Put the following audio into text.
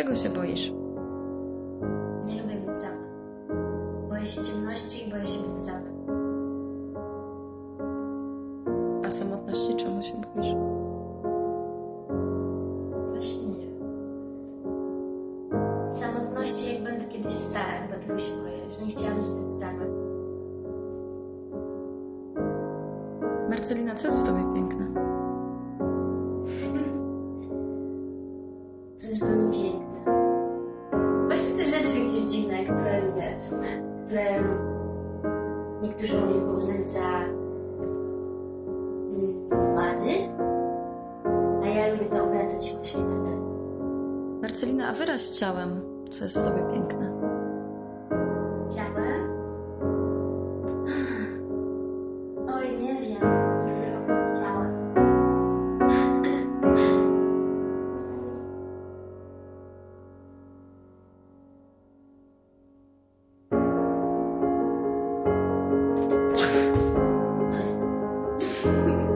Czego się boisz? Nie lubię być sama. Boję się ciemności i boję się być sama. A samotności czemu się boisz? Właśnie nie. Samotności, jak będę kiedyś stara, chyba tego się boję, że nie chciałabym stać sama. Marcelina, co jest w tobie piękne? To jest piękne. Które lubię w sumie, które niektórzy mogliby uznać za wady, a ja lubię to obracać właśnie na te Marcelina, a wyraź ciałem, co jest w tobie piękne. Mm-hmm.